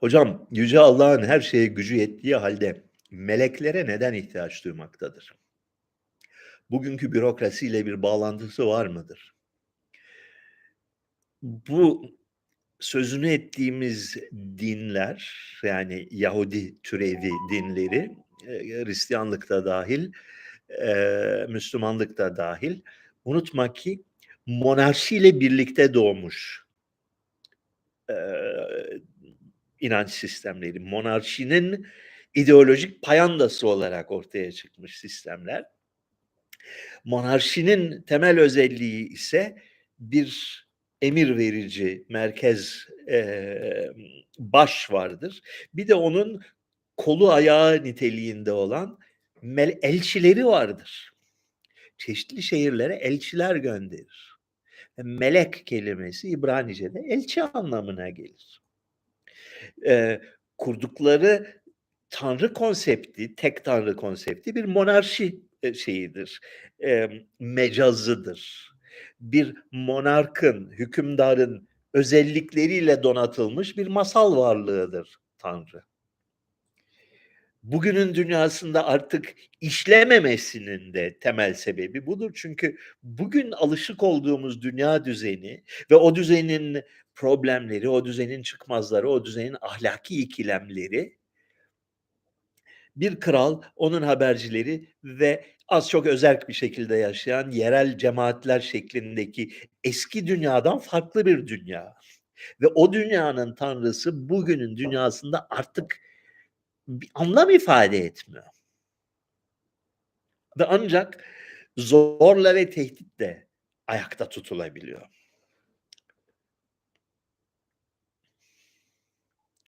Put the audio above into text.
Hocam, yüce Allah'ın her şeye gücü yettiği halde meleklere neden ihtiyaç duymaktadır? Bugünkü bürokrasiyle bir bağlantısı var mıdır? Bu sözünü ettiğimiz dinler, yani Yahudi türevi dinleri, eee, Hristiyanlık da dâhil, eee, Müslümanlık da dâhil, unutma ki monarşiyle birlikte doğmuş eee, inanç sistemleri. Monarşinin ideolojik payandası olarak ortaya çıkmış sistemler. Monarşinin temel özelliği ise bir emir verici merkez, emm, baş vardır. Bir de onun kolu ayağı niteliğinde olan mel elçileri vardır. Çeşitli şehirlere elçiler gönderir. Melek kelimesi İbranice'de elçi anlamına gelir. Eee, kurdukları tanrı konsepti, tek tanrı konsepti bir monarşi, şeyidir, emm, mecazıdır. Bir monarkın, hükümdarın özellikleriyle donatılmış bir masal varlığıdır tanrı. Bugünün dünyasında artık işlememesinin de temel sebebi budur. Çünkü bugün alışık olduğumuz dünya düzeni ve o düzenin problemleri, o düzenin çıkmazları, o düzenin ahlaki ikilemleri bir kral, onun habercileri ve az çok özerk bir şekilde yaşayan yerel cemaatler şeklindeki eski dünyadan farklı bir dünya. Ve o dünyanın tanrısı bugünün dünyasında artık bir anlam ifade etmiyor. Ancak zorla ve tehditle ayakta tutulabiliyor.